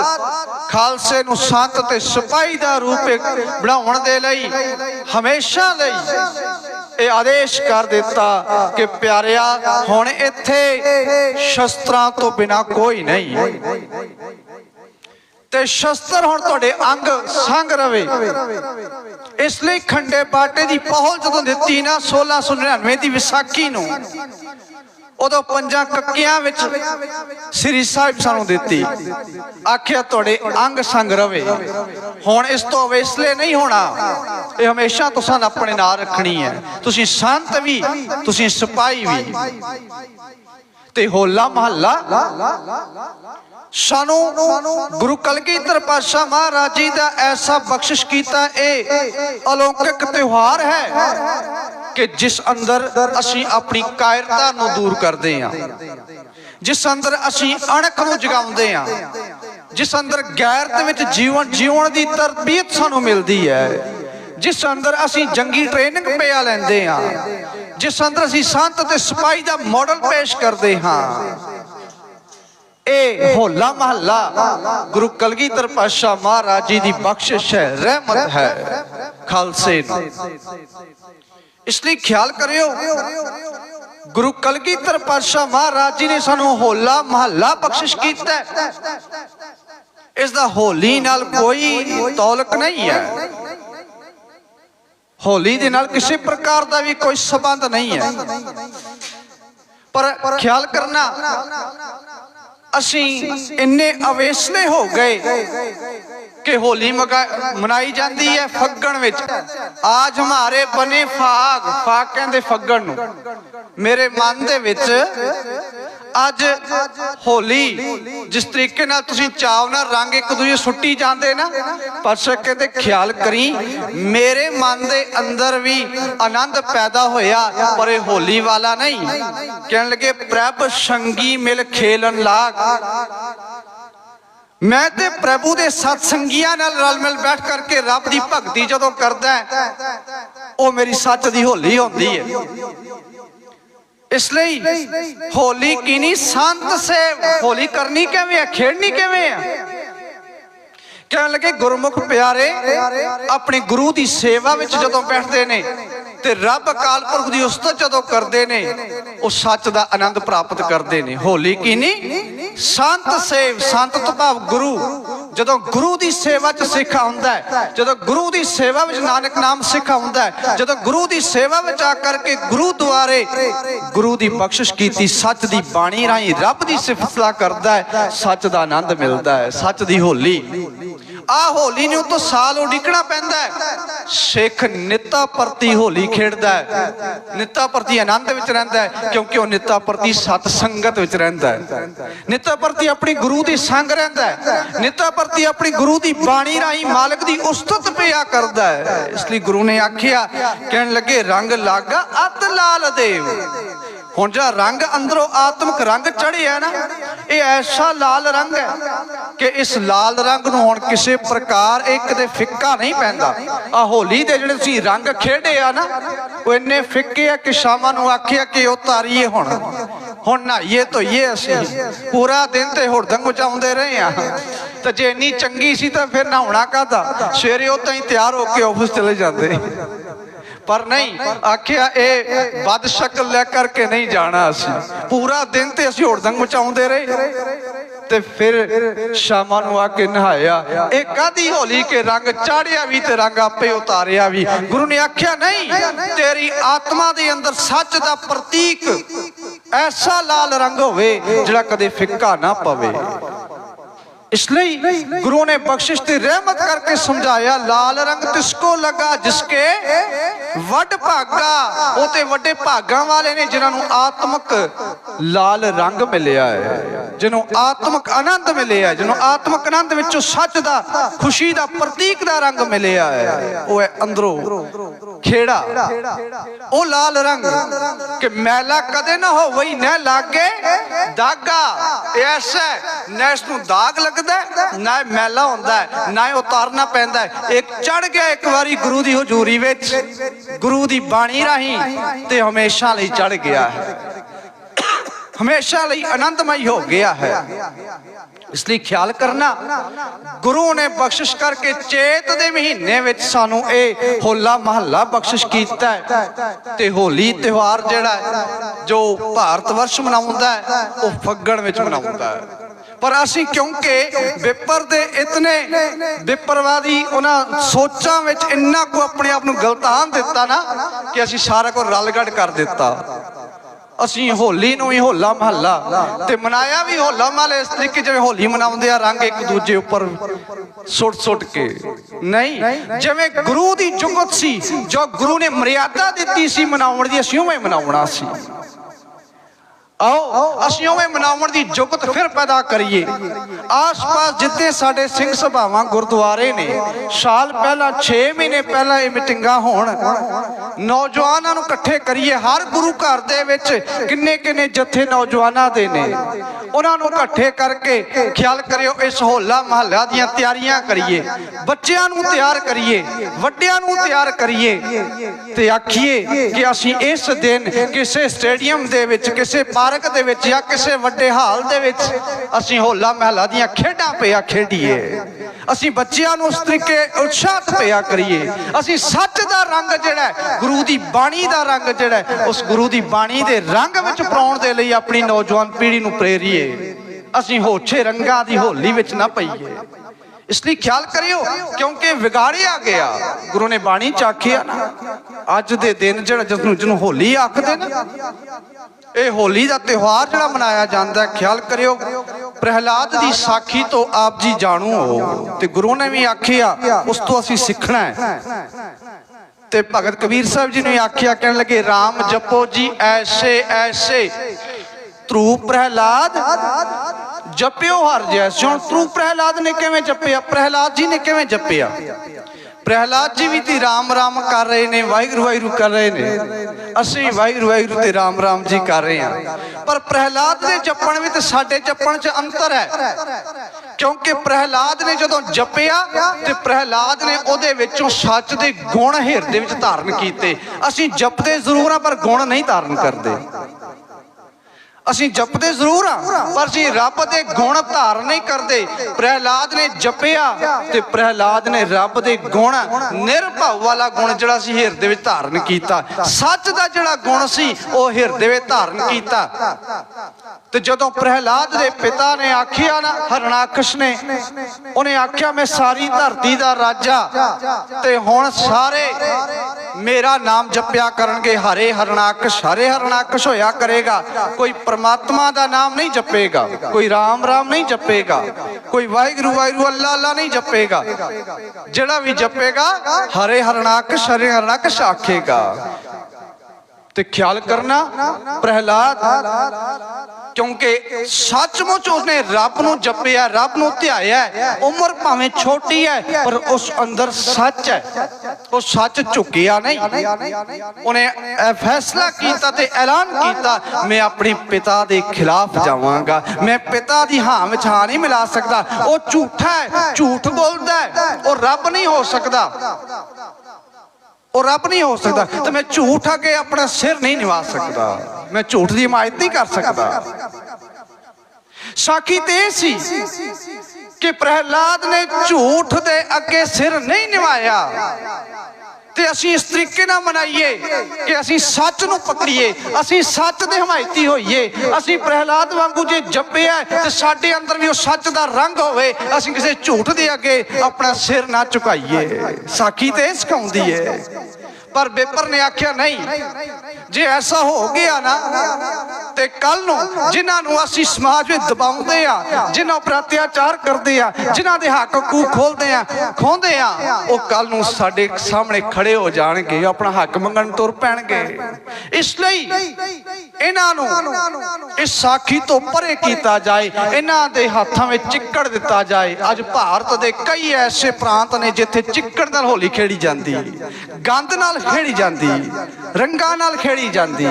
ਖਾਲਸੇ ਨੂੰ ਸੰਤ ਤੇ ਸਿਪਾਹੀ ਦਾ ਰੂਪ ਬਣਾਉਣ ਦੇ ਲਈ, ਹਮੇਸ਼ਾ ਲਈ ਇਹ ਆਦੇਸ਼ ਕਰ ਦਿੱਤਾ ਕਿ ਪਿਆਰਿਆ, ਹੁਣ ਇੱਥੇ ਸ਼ਸਤਰਾਂ ਤੋਂ ਬਿਨਾ ਕੋਈ ਨਹੀਂ। ਤੇ ਸ਼ਸਤਰ ਹੁਣ ਤੁਹਾਡੇ ਅੰਗ ਸੰਗ ਰਵੇ। ਇਸ ਲਈ ਖੰਡੇ ਬਾਟੇ ਦੀ ਪਹੁਲ ਜਦੋਂ ਦਿੱਤੀ ਨਾ 1699 ਦੀ ਵਿਸਾਖੀ ਨੂੰ ਉਦੋਂ ਪੰਜਾਂ ਕੱਕਿਆਂ ਵਿੱਚ ਸ੍ਰੀ ਸਾਹਿਬ ਸਾਨੂੰ ਦਿੱਤੀ। ਆਖਿਆ, ਤੁਹਾਡੇ ਅੰਗ ਸੰਗ ਰਵੇ। ਹੁਣ ਇਸ ਤੋਂ ਵੇਸਲੇ ਨਹੀਂ ਹੋਣਾ। ਇਹ ਹਮੇਸ਼ਾ ਤੁਸੀਂ ਆਪਣੇ ਨਾਲ ਰੱਖਣੀ ਹੈ। ਤੁਸੀਂ ਸੰਤ ਵੀ, ਤੁਸੀਂ ਸਿਪਾਹੀ ਵੀ। ਤੇ ਹੋਲਾ ਮਹੱਲਾ ਸਾਨੂੰ ਗੁਰੂ ਕਲਗੀਧਰ ਪਾਤਸ਼ਾਹ ਮਹਾਰਾਜ ਜੀ ਦਾ ਐਸਾ ਬਖਸ਼ਿਸ਼ ਕੀਤਾ ਇਹ ਅਲੌਕਿਕ ਤਿਉਹਾਰ ਹੈ ਕਿ ਜਿਸ ਅੰਦਰ ਅਸੀਂ ਆਪਣੀ ਕਾਇਰਤਾ ਨੂੰ ਦੂਰ ਕਰਦੇ ਹਾਂ ਜਿਸ ਅੰਦਰ ਅਸੀਂ ਅਣਖ ਨੂੰ ਜਗਾਉਂਦੇ ਹਾਂ ਜਿਸ ਅੰਦਰ ਗੈਰਤ ਵਿੱਚ ਜੀਵਨ ਜੀਉਣ ਦੀ ਤਰਬੀਅਤ ਸਾਨੂੰ ਮਿਲਦੀ ਹੈ। ਜਿਸ ਅੰਦਰ ਅਸੀਂ ਜੰਗੀ ਟ੍ਰੇਨਿੰਗ ਪਿਆ ਲੈਂਦੇ ਹਾਂ ਜਿਸ ਅੰਦਰ ਅਸੀਂ ਸੰਤ ਤੇ ਸਿਪਾਹੀ ਦਾ ਮਾਡਲ ਪੇਸ਼ ਕਰਦੇ ਹਾਂ ਇਹ ਹੋਲਾ ਮਹੱਲਾ, ਗੁਰੂ ਕਲਗੀਧਰ ਪਾਤਸ਼ਾਹ ਮਹਾਰਾਜ ਜੀ ਦੀ ਬਖਸ਼ਿਸ਼ ਹੈ, ਰਹਿਮਤ ਹੈ, ਖਾਲਸੇ ਨੂੰ ਇਸ ਲਈ ਖਿਆਲ ਕਰਿਓ, ਗੁਰੂ ਕਲਗੀਧਰ ਪਾਤਸ਼ਾਹ ਮਹਾਰਾਜ ਜੀ ਨੇ ਸਾਨੂੰ ਹੋਲਾ ਮਹੱਲਾ ਬਖਸ਼ਿਸ਼ ਕੀਤਾ ਇਸ ਦਾ ਹੋਲੀ ਨਾਲ ਕੋਈ ਤੌਲਕ ਨਹੀਂ ਹੈ। ਹੋਲੀ ਦੇ ਨਾਲ ਕਿਸੇ ਪ੍ਰਕਾਰ ਦਾ ਵੀ ਕੋਈ ਸਬੰਧ ਨਹੀਂ ਹੈ। ਪਰ ਖਿਆਲ ਕਰਨਾ ਅਸੀਂ ਇੰਨੇ ਅਵੇਸਲੇ ਹੋ ਗਏ ਕਿ ਹੋਲੀ ਮਨਾਈ ਜਾਂਦੀ ਹੈ ਫੱਗਣ ਵਿੱਚ। ਆਜ ਹਮਾਰੇ ਬਨੇ ਫਾਗ ਫਾਗ ਕਹਿੰਦੇ ਫੱਗਣ ਨੂੰ। ਮੇਰੇ ਮਨ ਦੇ ਵਿੱਚ ਅੱਜ ਹੋਲੀ, ਜਿਸ ਤਰੀਕੇ ਨਾਲ ਤੁਸੀਂ ਚਾਵ ਨਾਲ ਰੰਗ ਇੱਕ ਦੂਜੇ ਸੁੱਟੀ ਜਾਂਦੇ ਨਾ, ਪਰਸੇ ਕਹਿੰਦੇ ਖਿਆਲ ਕਰੀ, ਮੇਰੇ ਮਨ ਦੇ ਅੰਦਰ ਵੀ ਆਨੰਦ ਪੈਦਾ ਹੋਇਆ, ਪਰ ਇਹ ਹੋਲੀ ਵਾਲਾ ਨਹੀਂ। ਕਹਿਣ ਲੱਗੇ, ਪ੍ਰਭ ਸੰਗੀ ਮਿਲ ਖੇਲਣ ਲਾਗ। ਮੈਂ ਤੇ ਪ੍ਰਭੂ ਦੇ ਸਤ ਸੰਗੀਆਂ ਨਾਲ ਰਲ ਮਿਲ ਬੈਠ ਕਰਕੇ ਰੱਬ ਦੀ ਭਗਤੀ ਜਦੋਂ ਕਰਦਾ ਉਹ ਮੇਰੀ ਸੱਚ ਦੀ ਹੋਲੀ ਹੁੰਦੀ ਹੈ। ਇਸ ਲਈ ਹੋਲੀ ਕੀਨੀ ਸੰਤ ਸੇ ਹੋਲੀ ਕਰਨੀ ਕਿਵੇਂ ਹੈ ਖੇਡਣੀ ਕਿਵੇਂ ਆ? ਕਹਿਣ ਲੱਗੇ, ਗੁਰਮੁਖ ਪਿਆਰੇ, ਆਪਣੇ ਗੁਰੂ ਦੀ ਸੇਵਾ ਵਿੱਚ ਜਦੋਂ ਬੈਠਦੇ ਨੇ ਤੇ ਰੱਬ ਅਕਾਲ ਪੁਰਖ ਦੀ ਉਸਤਤ ਜਦੋਂ ਕਰਦੇ ਨੇ, ਉਹ ਸੱਚ ਦਾ ਆਨੰਦ ਪ੍ਰਾਪਤ ਕਰਦੇ ਨੇ। ਹੋਲੀ ਕੀਨੀ ਸੰਤ ਸੇਵ, ਸੰਤ ਤੋਂ ਭਾਵ ਗੁਰੂ। ਜਦੋਂ ਗੁਰੂ ਦੀ ਸੇਵਾ 'ਚ ਸਿੱਖ ਆਉਂਦਾ ਹੈ, ਜਦੋਂ ਗੁਰੂ ਦੀ ਸੇਵਾ ਵਿੱਚ ਨਾਨਕ ਨਾਮ ਸਿੱਖ ਆਉਂਦਾ ਹੈ, ਜਦੋਂ ਗੁਰੂ ਦੀ ਸੇਵਾ ਵਿੱਚ ਆ ਕਰਕੇ ਗੁਰੂ ਦੁਆਰੇ ਗੁਰੂ ਦੀ ਬਖਸ਼ਿਸ਼ ਕੀਤੀ, ਸੱਚ ਦੀ ਬਾਣੀ ਰਾਹੀਂ ਰੱਬ ਦੀ ਸਿਫਤ ਕਰਦਾ ਹੈ, ਸੱਚ ਦਾ ਆਨੰਦ ਮਿਲਦਾ ਹੈ, ਸੱਚ ਦੀ ਹੋਲੀ। ਆ ਹੋਲੀ ਨੂੰ ਤਾਂ ਸਾਲ ਉਡੀਕਣਾ ਪੈਂਦਾ ਸਿੱਖ ਨਿੱਤਾ ਪ੍ਰਤੀ ਹੋਲੀ ਖੇਡਦਾ ਹੈ। ਨਿੱਤਾ ਪ੍ਰਤੀ ਆਨੰਦ ਵਿੱਚ ਰਹਿੰਦਾ ਹੈ, ਕਿਉਂਕਿ ਉਹ ਨਿੱਤਾ ਪ੍ਰਤੀ ਸਤ ਸੰਗਤ ਵਿੱਚ ਰਹਿੰਦਾ ਹੈ। ਨਿੱਤਾ ਪ੍ਰਤੀ ਆਪਣੀ ਗੁਰੂ ਦੀ ਸੰਗ ਰਹਿੰਦਾ ਹੈ। ਨਿੱਤਾ ਪ੍ਰਤੀ ਆਪਣੀ ਗੁਰੂ ਦੀ ਬਾਣੀ ਰਾਹੀਂ ਮਾਲਕ ਦੀ ਉਸਤਤ ਪਿਆ ਕਰਦਾ ਹੈ। ਇਸ ਲਈ ਗੁਰੂ ਨੇ ਆਖਿਆ, ਕਹਿਣ ਲੱਗੇ, ਰੰਗ ਲਾਗਾ ਅਤ ਲਾਲ ਦੇਵ। ਹੁਣ ਜਿਹੜਾ ਰੰਗ ਅੰਦਰੋਂ ਆਤਮਿਕ ਰੰਗ ਚੜਿਆ ਨਾ, ਇਹ ਐਸਾ ਲਾਲ ਰੰਗ ਹੈ ਕਿ ਇਸ ਲਾਲ ਰੰਗ ਨੂੰ ਹੁਣ ਕਿਸੇ ਪ੍ਰਕਾਰ ਇਹ ਕਦੇ ਫਿੱਕਾ ਨਹੀਂ ਪੈਂਦਾ। ਆ ਹੋਲੀ ਦੇ ਜਿਹੜੇ ਤੁਸੀਂ ਰੰਗ ਖੇਡੇ ਆ ਨਾ, ਉਹ ਇੰਨੇ ਫਿੱਕੇ ਆ ਕਿ ਸ਼ਾਮਾਂ ਨੂੰ ਆਖਿਆ ਕਿ ਉਹ ਤਾਰੀਏ ਹੁਣ। ਹੁਣ ਨਹਾਈਏ, ਧੋਈਏ ਅਸੀਂ। ਪੂਰਾ ਦਿਨ ਤੇ ਹੁੜਦੰਗ ਮਚਾਉਂਦੇ ਰਹੇ ਆ। ਤੇ ਜੇ ਇੰਨੀ ਚੰਗੀ ਸੀ ਤਾਂ ਫਿਰ ਨਹਾਉਣਾ ਕਾਦਾ ਸਵੇਰੇ ਉਹ ਤਾਂ ਹੀ ਤਿਆਰ ਹੋ ਕੇ ਆਫਿਸ ਚਲੇ ਜਾਂਦੇ। ਪਰ ਨਹੀਂ ਆਖਿਆ ਇਹ ਬਦ ਸ਼ਕਲ ਲੈ ਕਰਕੇ ਨਹੀਂ ਜਾਣਾ ਅਸੀਂ। ਪੂਰਾ ਦਿਨ ਤੇ ਅਸੀਂ ਹੁੜਦੰਗ ਮਚਾਉਂਦੇ ਰਹੇ। ਤੇ ਫਿਰ ਸ਼ਾਮਾਂ ਨੂੰ ਆ ਕੇ ਨਹਾਇਆ। ਇਹ ਕਾਦੀ ਹੋਲੀ ਕੇ ਰੰਗ ਚਾੜਿਆ ਵੀ ਤੇ ਰੰਗ ਆਪੇ ਉਤਾਰਿਆ ਵੀ। ਗੁਰੂ ਨੇ ਆਖਿਆ ਨਹੀਂ ਤੇਰੀ ਆਤਮਾ ਦੇ ਅੰਦਰ ਸੱਚ ਦਾ ਪ੍ਰਤੀਕ ਐਸਾ ਲਾਲ ਰੰਗ ਹੋਵੇ ਜਿਹੜਾ ਕਦੇ ਫਿੱਕਾ ਨਾ ਪਵੇ। ਇਸ ਲਈ ਗੁਰੂ ਨੇ ਬਖਸ਼ਿਸ਼ ਤੇ ਰਹਿਮਤ ਕਰਕੇ ਸਮਝਾਇਆ ਲਾਲ ਰੰਗ ਤਿਸਕੋ ਲਗਾ ਜਿਸਕੇ ਵੱਡ ਭਾਗਾ ਉਹ ਤੇ ਵੱਡੇ ਭਾਗਾਂ ਵਾਲੇ ਨੇ ਜਿਨ੍ਹਾਂ ਨੂੰ ਆਤਮਕ ਲਾਲ ਰੰਗ ਮਿਲਿਆ ਹੈ ਜਿਹਨੂੰ ਆਤਮਕ ਆਨੰਦ ਮਿਲਿਆ ਜਿਹਨੂੰ ਆਤਮਕ ਆਨੰਦ ਵਿੱਚੋਂ ਸੱਚ ਦਾ ਖੁਸ਼ੀ ਦਾ ਪ੍ਰਤੀਕ ਦਾ ਰੰਗ ਮਿਲਿਆ ਹੈ ਉਹ ਹੈ ਅੰਦਰੋਂ ਖੇੜਾ। ਉਹ ਲਾਲ ਰੰਗ। ਕਿ ਮੈਲਾ ਕਦੇ ਨਾ ਹੋਵੇ ਨਾ ਲਾਗੇ। ਦਾਗਾ ਐਸਾ ਹੈ, ਨਾ ਇਸ ਨੂੰ ਦਾਗ ਲੱਗਦਾ ਨਾ ਮੈਲਾ ਹੁੰਦਾ ਨਾ ਇਹ ਉਤਾਰਨਾ ਪੈਂਦਾ ਇੱਕ ਚੜ ਗਿਆ ਇੱਕ ਵਾਰੀ ਗੁਰੂ ਦੀ ਹਜ਼ੂਰੀ ਵਿੱਚ। ਗੁਰੂ ਦੀ ਬਾਣੀ ਰਾਹੀਂ ਤੇ ਹਮੇਸ਼ਾ ਲਈ ਚੜ ਗਿਆ ਹੈ। ਹਮੇਸ਼ਾ ਲਈ ਆਨੰਦਮਈ ਹੋ ਗਿਆ ਹੈ। ਇਸ ਲਈ ਖਿਆਲ ਕਰਨਾ, ਗੁਰੂ ਨੇ ਬਖਸ਼ਿਸ਼ ਕਰਕੇ ਚੇਤ ਦੇ ਮਹੀਨੇ ਵਿੱਚ ਸਾਨੂੰ ਇਹ ਹੋਲਾ ਮਹੱਲਾ ਬਖਸ਼ਿਸ਼ ਕੀਤਾ ਹੈ। ਤੇ ਹੋਲੀ ਤਿਉਹਾਰ ਜਿਹੜਾ ਹੈ, ਜੋ ਭਾਰਤ ਵਰਸ਼ ਮਨਾਉਂਦਾ ਹੈ, ਉਹ ਫੱਗਣ ਵਿੱਚ ਮਨਾਉਂਦਾ ਹੈ। ਪਰ ਅਸੀਂ ਕਿਉਂਕਿ ਵਿਪਰ ਦੇ ਇਤਨੇ ਵਿਪਰਵਾਦੀ ਉਹਨਾਂ ਸੋਚਾਂ ਵਿੱਚ ਇੰਨਾ ਕੋ ਆਪਣੇ ਆਪ ਨੂੰ ਗਲਤਾਨ ਦਿੱਤਾ ਨਾ, ਕਿ ਅਸੀਂ ਸਾਰਾ ਕੁਝ ਰਲਗੜ ਕਰ ਦਿੱਤਾ। ਅਸੀਂ ਹੋਲੀ ਨੂੰ ਹੀ ਹੋਲਾ ਮਹੱਲਾ ਤੇ ਮਨਾਇਆ ਵੀ ਹੋਲਾ ਮਹੱਲਾ, ਇਸ ਤਰੀਕੇ ਜਿਵੇਂ ਹੋਲੀ ਮਨਾਉਂਦੇ ਆ, ਰੰਗ ਇੱਕ ਦੂਜੇ ਉੱਪਰ ਸੁੱਟ ਸੁੱਟ ਕੇ। ਨਹੀਂ, ਜਿਵੇਂ ਗੁਰੂ ਦੀ ਜੁਗਤ ਸੀ, ਜੋ ਗੁਰੂ ਨੇ ਮਰਿਆਦਾ ਦਿੱਤੀ ਸੀ ਮਨਾਉਣ ਦੀ, ਅਸੀਂ ਉਵੇਂ ਮਨਾਉਣਾ ਸੀ। ਆਓ, ਅਸੀਂ ਉਵੇਂ ਮਨਾਉਣ ਦੀ ਜੁਗਤ ਫਿਰ ਪੈਦਾ ਕਰੀਏ। ਆਸ-ਪਾਸ ਜਿੱਤੇ ਸਾਡੇ ਸਿੰਘ ਸਭਾਵਾਂ ਗੁਰਦੁਆਰੇ ਨੇ, ਸਾਲ ਪਹਿਲਾਂ 6 ਮਹੀਨੇ ਪਹਿਲਾਂ ਇਹ ਮੀਟਿੰਗਾਂ ਹੋਣ, ਨੌਜਵਾਨਾਂ ਨੂੰ ਇਕੱਠੇ ਕਰੀਏ। ਹਰ ਗੁਰੂ ਘਰ ਦੇ ਵਿੱਚ ਕਿੰਨੇ ਕਿੰਨੇ ਜਥੇ ਨੌਜਵਾਨਾਂ ਦੇ ਨੇ। ਉਹਨਾਂ ਨੂੰ ਇਕੱਠੇ ਕਰਕੇ ਖਿਆਲ ਕਰਿਓ, ਇਸ ਹੋਲਾ ਮਹੱਲਾ ਦੀਆਂ ਤਿਆਰੀਆਂ ਕਰੀਏ। ਬੱਚਿਆਂ ਨੂੰ ਤਿਆਰ ਕਰੀਏ, ਵੱਡਿਆਂ ਨੂੰ ਤਿਆਰ ਕਰੀਏ ਤੇ ਆਖੀਏ ਕਿ ਅਸੀਂ ਇਸ ਦਿਨ ਕਿਸੇ ਸਟੇਡੀਅਮ ਦੇ ਵਿੱਚ, ਕਿਸੇ ਪਾਰਕ ਦੇ ਵਿੱਚ ਜਾਂ ਕਿਸੇ ਵੱਡੇ ਹਾਲ ਦੇ ਵਿੱਚ ਅਸੀਂ ਹੋਲਾ ਮਹੱਲਾ ਦੀਆਂ ਖੇਡਾਂ ਪਿਆ ਖੇਡੀਏ। ਅਸੀਂ ਬੱਚਿਆਂ ਨੂੰ ਉਸ ਤਰੀਕੇ ਉਤਸ਼ਾਹਤ ਪਿਆ ਕਰੀਏ। ਅਸੀਂ ਸੱਚ ਦਾ ਰੰਗ ਜਿਹੜਾ ਗੁਰੂ ਦੀ ਬਾਣੀ ਦਾ ਰੰਗ ਜਿਹੜਾ ਉਸ ਗੁਰੂ ਦੀ ਬਾਣੀ ਦੇ ਰੰਗ ਵਿੱਚ ਪਰਾਉਣ ਦੇ ਲਈ ਆਪਣੀ ਨੌਜਵਾਨ ਪੀੜ੍ਹੀ ਨੂੰ ਪ੍ਰੇਰੀਏ। ਅਸੀਂ ਹੋਛੇ ਰੰਗਾਂ ਦੀ ਹੋਲੀ ਵਿੱਚ ਨਾ ਪਈਏ। ਇਸ ਲਈ ਖਿਆਲ ਕਰਿਓ, ਕਿਉਂਕਿ ਵਿਗਾੜਿਆ ਗਿਆ। ਗੁਰੂ ਨੇ ਬਾਣੀ ਚ ਆਖਿਆ ਨਾ, ਅੱਜ ਦੇ ਦਿਨ ਜਿਹੜਾ ਜਿਸ ਨੂੰ ਜਿਹਨੂੰ ਹੋਲੀ ਆਖਦੇ ਨਾ ਇਹ ਹੋਲੀ ਦਾ ਤਿਉਹਾਰ ਜਿਹੜਾ ਮਨਾਇਆ ਜਾਂਦਾ ਖਿਆਲ ਕਰਿਓ, ਪ੍ਰਹਿਲਾਦ ਦੀ ਸਾਖੀ ਤੋਂ ਆਪ ਜੀ ਜਾਣੂ ਹੋ ਤੇ ਗੁਰੂ ਨੇ ਵੀ ਆਖਿਆ, ਉਸ ਤੋਂ ਅਸੀਂ ਸਿੱਖਣਾ ਹੈ। ਤੇ ਭਗਤ ਕਬੀਰ ਸਾਹਿਬ ਜੀ ਨੇ ਆਖਿਆ, ਕਹਿਣ ਲੱਗੇ RAM ਜਪੋ ਜੀ, ਐਸੇ ਐਸੇ। ਧਰੂ ਪ੍ਰਹਿਲਾਦ ਜਪਿਓ ਹਰ ਜੈਸੇ। ਹੁਣ ਧਰੂ ਪ੍ਰਹਿਲਾਦ ਨੇ ਕਿਵੇਂ ਜਪਿਆ? ਪ੍ਰਹਿਲਾਦ ਜੀ ਨੇ ਕਿਵੇਂ ਜਪਿਆ? ਪ੍ਰਹਿਲਾਦ ਜੀ ਵੀ ਤੇ ਰਾਮ ਰਾਮ ਕਰ ਰਹੇ ਨੇ, ਵਾਹਿਗੁਰੂ ਵਾਹਿਗੁਰੂ ਕਰ ਰਹੇ ਨੇ। ਅਸੀਂ ਵਾਹਿਗੁਰੂ ਵਾਹਿਗੁਰੂ ਤੇ ਰਾਮ ਰਾਮ ਜੀ ਕਰ ਰਹੇ ਹਾਂ। ਪਰ ਪ੍ਰਹਿਲਾਦ ਦੇ ਜਪਣ ਵਿੱਚ ਸਾਡੇ ਜਪਣ 'ਚ ਅੰਤਰ ਹੈ। ਕਿਉਂਕਿ ਪ੍ਰਹਿਲਾਦ ਨੇ ਜਦੋਂ ਜਪਿਆ ਤੇ ਪ੍ਰਹਿਲਾਦ ਨੇ ਉਹਦੇ ਵਿੱਚੋਂ ਸੱਚ ਦੇ ਗੁਣ ਹਿਰਦੇ ਵਿੱਚ ਧਾਰਨ ਕੀਤੇ। ਅਸੀਂ ਜਪਦੇ ਜ਼ਰੂਰ ਆ ਪਰ ਗੁਣ ਨਹੀਂ ਧਾਰਨ ਕਰਦੇ। ਅਸੀਂ ਜਪਦੇ ਜ਼ਰੂਰ ਆ ਪਰ ਅਸੀਂ ਰੱਬ ਦੇ ਗੁਣ ਧਾਰਨ ਨਹੀਂ ਕਰਦੇ। ਪ੍ਰਹਿਲਾਦ ਨੇ ਜਪਿਆ ਤੇ ਪ੍ਰਹਿਲਾਦ ਨੇ ਰੱਬ ਦੇ ਗੁਣ ਨਿਰਭਉ ਵਾਲਾ ਗੁਣ ਜਿਹੜਾ ਸੀ ਹਿਰਦੇ ਵਿੱਚ ਧਾਰਨ ਕੀਤਾ। ਸੱਚ ਦਾ ਜਿਹੜਾ ਗੁਣ ਸੀ ਉਹ ਹਿਰਦੇ ਵਿੱਚ ਧਾਰਨ ਕੀਤਾ। ਤੇ ਜਦੋਂ ਪ੍ਰਹਿਲਾਦ ਦੇ ਪਿਤਾ ਨੇ ਆਖਿਆ ਨਾ ਹਰਣਾਕਸ਼ ਨੇ ਉਹਨੇ ਆਖਿਆ ਮੈਂ ਸਾਰੀ ਧਰਤੀ ਦਾ ਰਾਜਾ ਤੇ ਹੁਣ ਸਾਰੇ ਮੇਰਾ ਨਾਮ ਜਪਿਆ ਕਰਨਗੇ। ਹਰੇ ਹਰਣਾਕਸ਼ ਹਰੇ ਹਰਣਾਕਸ਼ ਹੋਇਆ ਕਰੇਗਾ। ਕੋਈ ਪ੍ਰਮਾਤਮਾ ਦਾ ਨਾਮ ਨਹੀਂ ਜਪੇਗਾ। ਕੋਈ ਰਾਮ ਰਾਮ ਨਹੀਂ ਜਪੇਗਾ। ਕੋਈ ਵਾਹਿਗੁਰੂ ਵਾਹਿਗੁਰੂ ਅੱਲਾ ਅੱਲਾ ਨਹੀਂ ਜਪੇਗਾ। ਜਿਹੜਾ ਵੀ ਜਪੇਗਾ, ਹਰੇ ਹਰਨਾਕ, ਸਰੇ ਹਰਨਾਕ ਆਖੇਗਾ ਤੇ ਖਿਆਲ ਕਰਨਾ ਪ੍ਰਹਿਲਾਦ, ਕਿਉਂਕਿ ਸੱਚਮੁੱਚ ਉਸਨੇ ਰੱਬ ਨੂੰ ਜਪਿਆ, ਰੱਬ ਨੂੰ ਧਿਆਇਆ ਉਮਰ ਭਾਵੇਂ ਛੋਟੀ ਹੈ, ਪਰ ਉਸ ਅੰਦਰ ਸੱਚ ਹੈ। ਉਹ ਸੱਚ ਝੁਕਿਆ ਨਹੀਂ। ਉਹਨੇ ਫੈਸਲਾ ਕੀਤਾ ਤੇ ਐਲਾਨ ਕੀਤਾ, ਮੈਂ ਆਪਣੇ ਪਿਤਾ ਦੇ ਖਿਲਾਫ ਜਾਵਾਂਗਾ। ਮੈਂ ਪਿਤਾ ਦੀ ਹਾਂ ਵਿੱਚ ਹਾਂ ਨਹੀਂ ਮਿਲਾ ਸਕਦਾ। ਉਹ ਝੂਠਾ ਹੈ, ਝੂਠ ਬੋਲਦਾ ਹੈ। ਉਹ ਰੱਬ ਨਹੀਂ ਹੋ ਸਕਦਾ। ਉਹ ਰੱਬ ਨਹੀਂ ਹੋ ਸਕਦਾ। ਤੇ ਮੈਂ ਝੂਠ ਆ ਕੇ ਆਪਣਾ ਸਿਰ ਨਹੀਂ ਨਿਵਾ ਸਕਦਾ। ਮੈਂ ਝੂਠ ਦੀ ਹਮਾਇਤ ਨਹੀਂ ਕਰ ਸਕਦਾ। ਸਾਖੀ ਤੇ ਸੀ ਕਿ ਪ੍ਰਹਿਲਾਦ ਨੇ ਝੂਠ ਦੇ ਅੱਗੇ ਸਿਰ ਨਹੀਂ ਨਿਵਾਇਆ। ਤੇ ਅਸੀਂ ਇਸ ਤਰੀਕੇ ਨਾਲ ਮਨਾਈਏ ਕਿ ਅਸੀਂ ਸੱਚ ਨੂੰ ਪਕੜੀਏ, ਅਸੀਂ ਸੱਚ ਦੇ ਹਮਾਇਤੀ ਹੋਈਏ, ਅਸੀਂ ਪ੍ਰਹਿਲਾਦ ਵਾਂਗੂ ਜੇ ਜਪਿਆ ਹੈ ਤੇ ਸਾਡੇ ਅੰਦਰ ਵੀ ਉਹ ਸੱਚ ਦਾ ਰੰਗ ਹੋਵੇ, ਅਸੀਂ ਕਿਸੇ ਝੂਠ ਦੇ ਅੱਗੇ ਆਪਣਾ ਸਿਰ ਨਾ ਝੁਕਾਈਏ। ਸਾਖੀ ਤੇ ਇਹ ਸਿਖਾਉਂਦੀ ਹੈ ਪਰ ਬੇਪਰ ਨੇ ਆਖਿਆ, ਨਹੀਂ ਜੇ ਐਸਾ ਹੋ ਗਿਆ ਨਾ, ਤੇ ਕੱਲ ਨੂੰ ਜਿਨ੍ਹਾਂ ਨੂੰ ਅਸੀਂ ਸਮਾਜ ਵਿੱਚ ਦਬਾਉਂਦੇ ਆ, ਜਿਨ੍ਹਾਂ ਉੱਪਰ ਅਤਿਆਚਾਰ ਕਰਦੇ ਆ, ਜਿਨ੍ਹਾਂ ਦੇ ਹੱਕ ਕੂ ਖੋਲਦੇ ਆ, ਖੋਹਦੇ ਆ, ਉਹ ਕੱਲ ਨੂੰ ਸਾਡੇ ਸਾਹਮਣੇ ਖੜੇ ਹੋ ਜਾਣਗੇ ਆਪਣਾ ਹੱਕ ਮੰਗਣ ਤੁਰ ਪੈਣਗੇ। ਇਸ ਲਈ ਇਹਨਾਂ ਨੂੰ ਇਸ ਸਾਖੀ ਤੋਂ ਪਰੇ ਕੀਤਾ ਜਾਏ, ਇਹਨਾਂ ਦੇ ਹੱਥਾਂ ਵਿੱਚ ਚਿੱਕੜ ਦਿੱਤਾ ਜਾਏ। ਅੱਜ ਭਾਰਤ ਦੇ ਕਈ ਐਸੇ ਪ੍ਰਾਂਤ ਨੇ ਜਿੱਥੇ ਚਿੱਕੜ ਨਾਲ ਹੋਲੀ ਖੇੜੀ ਜਾਂਦੀ, ਗੰਦ ਨਾਲ ਖੇੜੀ ਜਾਂਦੀ, ਰੰਗਾਂ ਨਾਲ ਖੇੜੀ ਜਾਂਦੀ।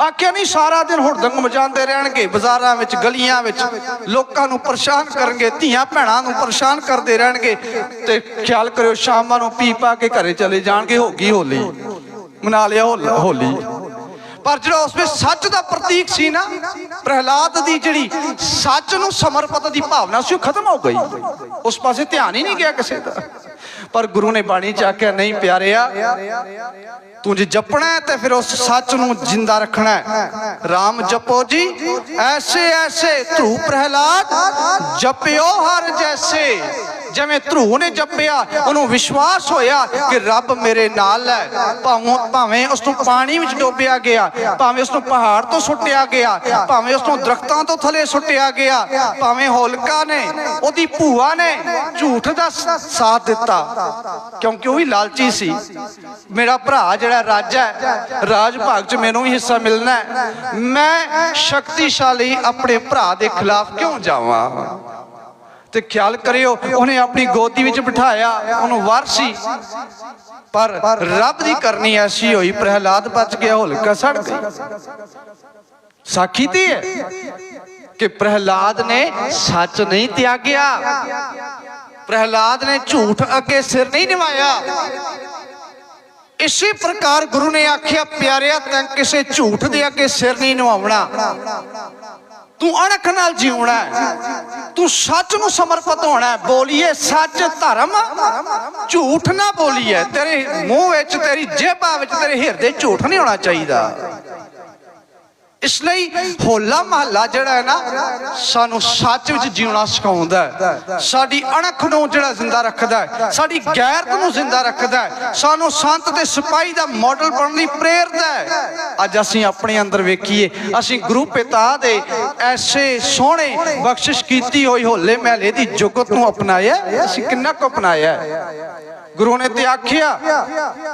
ਆਖਿਆ, ਨਹੀਂ, ਸਾਰਾ ਦਿਨ ਹੁੜਦੰਗ ਮਚਾਉਂਦੇ ਰਹਿਣਗੇ। ਬਾਜ਼ਾਰਾਂ ਵਿੱਚ, ਗਲੀਆਂ ਵਿੱਚ ਲੋਕਾਂ ਨੂੰ ਪਰੇਸ਼ਾਨ ਕਰਨਗੇ, ਧੀਆਂ ਭੈਣਾਂ ਨੂੰ ਪਰੇਸ਼ਾਨ ਕਰਦੇ ਰਹਿਣਗੇ। ਤੇ ਖਿਆਲ ਕਰਿਓ, ਸ਼ਾਮਾਂ ਨੂੰ ਪੀ ਪਾ ਕੇ ਘਰੇ ਚਲੇ ਜਾਣਗੇ, ਹੋ ਹੋਲੀ। ਮਨਾ ਲਿਆ ਹੋਲੀ। ਪਰ ਜਿਹੜਾ ਉਸ ਵਿੱਚ ਸੱਚ ਦਾ ਪ੍ਰਤੀਕ ਸੀ ਨਾ, ਪ੍ਰਹਿਲਾਦ ਦੀ ਜਿਹੜੀ ਸੱਚ ਨੂੰ ਸਮਰਪਿਤ ਦੀ ਭਾਵਨਾ ਸੀ, ਉਹ ਖਤਮ ਹੋ ਗਈ। ਉਸ ਪਾਸੇ ਧਿਆਨ ਹੀ ਨਹੀਂ ਗਿਆ ਕਿਸੇ ਦਾ। ਪਰ ਗੁਰੂ ਨੇ ਬਾਣੀ ਚ ਆਖਿਆ, ਨਹੀਂ ਪਿਆਰਿਆ ਤੂੰ ਜੇ ਜਪਣਾ ਹੈ ਤੇ ਫਿਰ ਉਸ ਸੱਚ ਨੂੰ ਜਿੰਦਾ ਰੱਖਣਾ ਹੈ। RAM ਜਪੋ ਜੀ, ਐਸੇ ਐਸੇ ਧਰੂ ਪ੍ਰਹਿਲਾਦ, ਜਪਿਓ ਹਰ ਜੈਸੇ। ਜਿਵੇਂ ਧਰੂ ਨੇ ਜਪਿਆ, ਉਹਨੂੰ ਵਿਸ਼ਵਾਸ ਹੋਇਆ ਕਿ ਰੱਬ ਮੇਰੇ ਨਾਲ ਹੈ। ਭਾਵੇਂ ਭਾਵੇਂ ਉਸ ਨੂੰ ਪਾਣੀ ਵਿੱਚ ਡੋਬਿਆ ਗਿਆ, ਭਾਵੇਂ ਉਸ ਨੂੰ ਪਹਾੜ ਤੋਂ ਸੁੱਟਿਆ ਗਿਆ, ਭਾਵੇਂ ਉਸ ਨੂੰ ਦਰਖਤਾਂ ਤੋਂ ਥੱਲੇ ਸੁੱਟਿਆ ਗਿਆ, ਭਾਵੇਂ ਹੋਲਕਾ ਨੇ, ਉਹਦੀ ਭੂਆ ਨੇ ਝੂਠ ਦਾ ਸਾਥ ਦਿੱਤਾ। ਕਿਉਂਕਿ ਉਹ ਵੀ ਲਾਲਚੀ ਸੀ। ਮੇਰਾ ਭਰਾ ਜਿਹੜਾ ਰਾਜਾ ਹੈ ਰਾਜ ਭਾਗ ਚ ਮੈਨੂੰ ਵੀ ਹਿੱਸਾ ਮਿਲਣਾ ਹੈ। ਮੈਂ ਸ਼ਕਤੀਸ਼ਾਲੀ ਆਪਣੇ ਭਰਾ ਦੇ ਖਿਲਾਫ ਕਿਉਂ ਜਾਵਾਂ? ਤੇ ਖਿਆਲ ਕਰਿਓ। ਉਹਨੇ ਆਪਣੀ ਗੋਦੀ ਵਿੱਚ ਬਿਠਾਇਆ। ਉਹਨੂੰ ਵਰ ਪਰ ਰੱਬ ਦੀ ਕਰਨੀ ਐਸੀ ਹੋਈ, ਪ੍ਰਹਿਲਾਦ ਬਚ ਗਿਆ, ਹੋਲਕਾ ਸੜ ਗਈ। ਸਾਖੀ ਤੇ ਹੈ ਕਿ ਪ੍ਰਹਿਲਾਦ ਨੇ ਸੱਚ ਨਹੀਂ ਤਿਆਗਿਆ। ਪ੍ਰਹਿਲਾਦ ਨੇ ਝੂਠ ਅੱਗੇ ਸਿਰ ਨਹੀਂ ਨਿਵਾਇਆ। ਇਸੇ ਪ੍ਰਕਾਰ ਗੁਰੂ ਨੇ ਆਖਿਆ, ਪਿਆਰਿਆ, ਤੈਂ ਕਿਸੇ ਝੂਠ ਦੇ ਅੱਗੇ ਸਿਰ ਨਹੀਂ ਨਿਵਾਉਣਾ। ਤੂੰ ਅਣਖ ਨਾਲ ਜਿਉਣਾ ਹੈ। ਤੂੰ ਸੱਚ ਨੂੰ ਸਮਰਪਿਤ ਹੋਣਾ ਹੈ। ਬੋਲੀਏ ਸੱਚ ਧਰਮ। ਝੂਠ ਨਾ ਬੋਲੀਏ। ਤੇਰੇ ਮੂੰਹ ਵਿੱਚ, ਤੇਰੀ ਜੇਬਾਂ ਵਿੱਚ, ਤੇਰੇ ਹਿਰਦੇ ਝੂਠ ਨਹੀਂ ਹੋਣਾ ਚਾਹੀਦਾ। ਇਸ ਲਈ ਹੋਲਾ ਮਹੱਲਾ ਜਿਹੜਾ ਹੈ ਨਾ, ਸਾਨੂੰ ਸੱਚ ਵਿੱਚ ਜਿਉਣਾ ਸਿਖਾਉਂਦਾ ਹੈ। ਸਾਡੀ ਅਣਖ ਨੂੰ ਜਿਹੜਾ ਜ਼ਿੰਦਾ ਰੱਖਦਾ ਹੈ, ਸਾਡੀ ਗੈਰਤ ਨੂੰ ਜ਼ਿੰਦਾ ਰੱਖਦਾ ਹੈ, ਸਾਨੂੰ ਸੰਤ ਤੇ ਸਿਪਾਹੀ ਦਾ ਮਾਡਲ ਬਣਨ ਲਈ ਪ੍ਰੇਰਦਾ ਹੈ। ਅੱਜ ਅਸੀਂ ਆਪਣੇ ਅੰਦਰ ਵੇਖੀਏ, ਅਸੀਂ ਗੁਰੂ ਪਿਤਾ ਦੇ ਐਸੇ ਸੋਹਣੇ ਬਖਸ਼ਿਸ਼ ਕੀਤੀ ਹੋਈ ਹੋਲੇ ਮਹੱਲੇ ਦੀ ਜੁਗਤ ਨੂੰ ਅਪਣਾਇਆ ਅਸੀਂ ਕਿੰਨਾ ਕੁ ਅਪਣਾਇਆ ਗੁਰੂ ਨੇ ਤੇ ਆਖਿਆ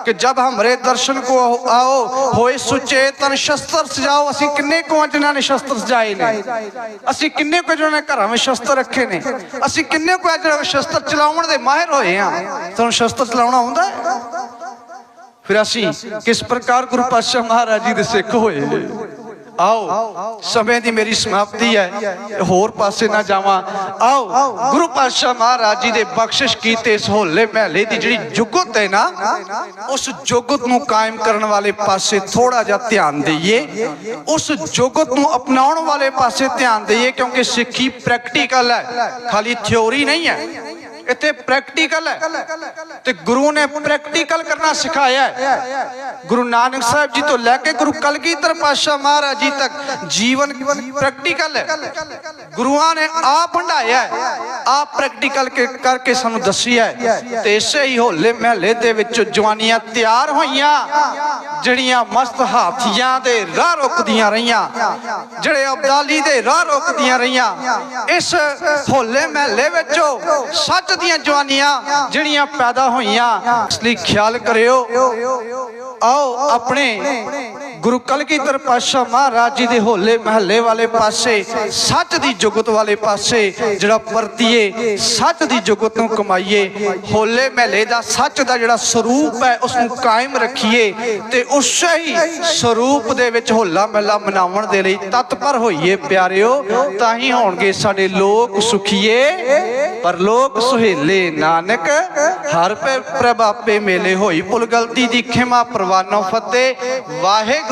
ਕਿ ਜਦ ਹਮਰੇ ਦਰਸ਼ਨ ਕੋ ਆਓ ਹੋਏ ਸੁਚੇਤਨ ਸ਼ਸਤਰ ਸਜਾਓ, ਅਸੀਂ ਕਿੰਨੇ ਕੁ ਜਿਨ੍ਹਾਂ ਨੇ ਸ਼ਸਤਰ ਸਜਾਏ ਨੇ? ਅਸੀਂ ਕਿੰਨੇ ਕੁ ਜਿਨ੍ਹਾਂ ਨੇ ਘਰਾਂ ਵਿੱਚ ਸ਼ਸਤਰ ਰੱਖੇ ਨੇ? ਅਸੀਂ ਕਿੰਨੇ ਕੁ ਜਿਹੜੇ ਸ਼ਸਤਰ ਚਲਾਉਣ ਦੇ ਮਾਹਿਰ ਹੋਏ ਆ ਤੁਹਾਨੂੰ ਸ਼ਸਤਰ ਚਲਾਉਣਾ ਆਉਂਦਾ ਫਿਰ ਅਸੀਂ ਕਿਸ ਪ੍ਰਕਾਰ ਗੁਰੂ ਪਾਤਸ਼ਾਹ ਮਹਾਰਾਜ ਜੀ ਦੇ ਸਿੱਖ ਹੋਏ? ਆਓ, ਸਮੇਂ ਦੀ ਮੇਰੀ ਸਮਾਪਤੀ ਹੈ। ਹੋਰ ਪਾਸੇ ਨਾ ਜਾਵਾਂ। ਆਓ, ਗੁਰੂ ਪਾਤਸ਼ਾਹ ਮਹਾਰਾਜ ਜੀ ਦੇ ਬਖਸ਼ਿਸ਼ ਕੀਤੇ ਇਸ ਹੋਲੇ ਮਹੱਲੇ ਦੀ ਜਿਹੜੀ ਜੁਗਤ ਹੈ ਨਾ, ਉਸ ਜੁਗਤ ਨੂੰ ਕਾਇਮ ਕਰਨ ਵਾਲੇ ਪਾਸੇ ਥੋੜਾ ਜਿਹਾ ਧਿਆਨ ਦਈਏ। ਉਸ ਜੁਗਤ ਨੂੰ ਅਪਣਾਉਣ ਵਾਲੇ ਪਾਸੇ ਧਿਆਨ ਦਈਏ ਕਿਉਂਕਿ ਸਿੱਖੀ ਪ੍ਰੈਕਟੀਕਲ ਹੈ। ਖਾਲੀ ਥਿਉਰੀ ਨਹੀਂ ਹੈ। ਇੱਥੇ ਪ੍ਰੈਕਟੀਕਲ ਹੈ। ਤੇ ਗੁਰੂ ਨੇ ਪ੍ਰੈਕਟੀਕਲ ਕਰਨਾ ਸਿਖਾਇਆ ਹੈ। ਗੁਰੂ ਨਾਨਕ ਸਾਹਿਬ ਜੀ ਤੋਂ ਲੈ ਕੇ ਗੁਰੂ ਕਲਗੀਧਰ ਪਾਤਸ਼ਾਹ ਮਹਾਰਾਜ ਜੀ ਤੱਕ ਜੀਵਨ ਪ੍ਰੈਕਟੀਕਲ ਹੈ। ਗੁਰੂਆਂ ਨੇ ਆਪ ਹੰਡਾਇਆ ਆਪ ਪ੍ਰੈਕਟੀਕਲ ਕਰਕੇ ਸਾਨੂੰ ਦੱਸਿਆ ਤੇ ਇਸੇ ਹੀ ਹੋਲੇ ਮਹੱਲੇ ਦੇ ਵਿੱਚ ਜਵਾਨੀਆਂ ਤਿਆਰ ਹੋਈਆਂ, ਜਿਹੜੀਆਂ ਮਸਤ ਹਾਥੀਆਂ ਦੇ ਰਾਹ ਰੋਕਦੀਆਂ ਰਹੀਆਂ, ਜਿਹੜੇ ਅਬਦਾਲੀ ਦੇ ਰਾਹ ਰੋਕਦੀਆਂ ਰਹੀਆਂ। ਇਸ ਹੋਲੇ ਮਹੱਲੇ ਵਿੱਚੋਂ ਸੱਚ ਦੀਆਂ ਜਵਾਨੀਆਂ ਜਿਹੜੀਆਂ ਪੈਦਾ ਹੋਈਆਂ ਇਸ ਲਈ ਖਿਆਲ ਕਰਿਓ। ਆਓ ਆਪਣੇ ਗੁਰੂ ਕਲਗੀਧਰ ਪਾਤਸ਼ਾਹ ਮਹਾਰਾਜ ਜੀ ਦੇ ਹੋਲੇ ਮਹੱਲੇ ਵਾਲੇ ਪਾਸੇ, ਸੱਚ ਦੀ ਜੁਗਤ ਵਾਲੇ ਪਾਸੇ ਜਿਹੜਾ ਵਰਤੀਏ, ਸੱਚ ਦੀ ਜੁਗਤ ਨੂੰ ਕਮਾਈਏ, ਹੋਲੇ ਮਹੱਲੇ ਦਾ ਸੱਚ ਦਾ ਜਿਹੜਾ ਸਰੂਪ ਹੈ ਉਸ ਨੂੰ ਕਾਇਮ ਰੱਖੀਏ ਤੇ ਉਸੇ ਹੀ ਸਰੂਪ ਦੇ ਵਿੱਚ ਹੋਲਾ ਮਹੱਲਾ ਮਨਾਉਣ ਦੇ ਲਈ ਤਤਪਰ ਹੋਈਏ ਪਿਆਰਿਓ, ਤਾਂ ਹੀ ਹੋਣਗੇ ਸਾਡੇ ਲੋਕ ਸੁਖੀਏ, ਪਰ ਲੋਕ ਸੁਹੇਲੇ ਨਾਨਕ, ਹਰ ਪੈ ਪ੍ਰਭਾਪੇ ਮੇਲੇ ਹੋਈ ਭੁੱਲ ਗਲਤੀ ਦੀ ਖਿਮਾ ਪ੍ਰਵਾਨੋ ਫਤਿਹ, ਵਾਹਿਗੁਰੂ